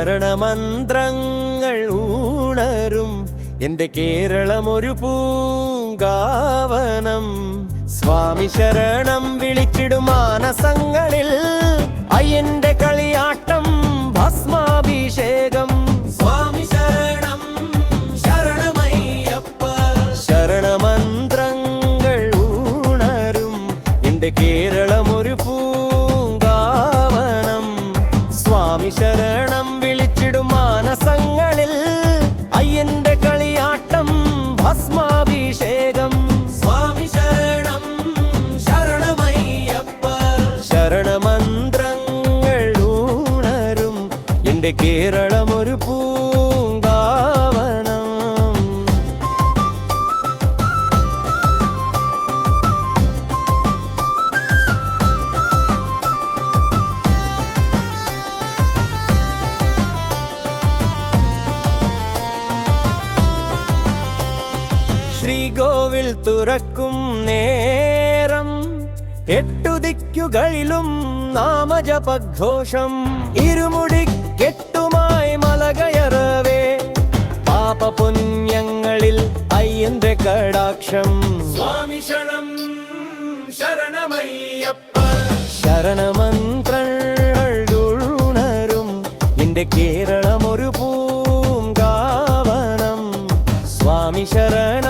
ശരണമന്ത്രങ്ങൾ ഊണരും. എന്റെ കേരളം ഒരു പൂങ്കാവനം. സ്വാമി ശരണം വിളിച്ചിടും മാനസങ്ങളിൽ. അയ്യന്റെ കളിയാട്ടം ഭസ്മാഭിഷേകം. സ്വാമി ശരണം ശരണമയ്യപ്പ. ശരണമന്ത്രങ്ങൾ ഊണരും. എന്റെ കേരളം ഒരു പൂങ്കാവനം. സ്വാമി ശരണം വിളിച്ചിടും മാനസങ്ങളിൽ. അയ്യന്റെ കളിയാട്ടം ഭസ്മാഭിഷേകം. സ്വാമി ശരണം ശരണമയ്യപ്പ. ശരണമന്ത്രങ്ങൾ ഊണരും. എന്റെ കേരളം ഒരു പൂങ്കാവനം ശ്രീകോവിൽ തുറക്കും നേരം. എട്ടു ദിക്കുകളിലും നാമജപഘോഷം. ഇരുമുടി കെട്ടുമായി മലകയറവേ. പാപപുണ്യങ്ങളിൽ അയ്യന്റെ കടാക്ഷം സ്വാമി ശരണം ശരണമയ്യപ്പ. ശരണമന്ത്രങ്ങൾ ഉണരും. എന്റെ കേരളം ഒരു പൂങ്കാവനം. സ്വാമി ശരണം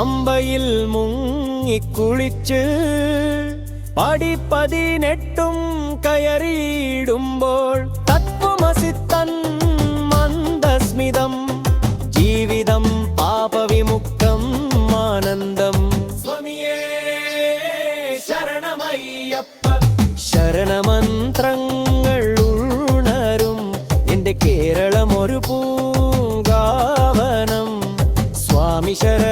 പമ്പയിൽ മുങ്ങിക്കുളിച്ച് പടിപ്പതിനെട്ടും കയറിയിടുമ്പോൾ തത്വമസിത്തൻ മന്ദസ്മിതം ജീവിതം പാപവിമുക്തം ആനന്ദം. ശരണമയ്യപ്പ. ശരണമന്ത്രങ്ങൾ ഉണരും എന്റെ കേരളം ഒരു പൂങ്കാവനം. സ്വാമി ശരണം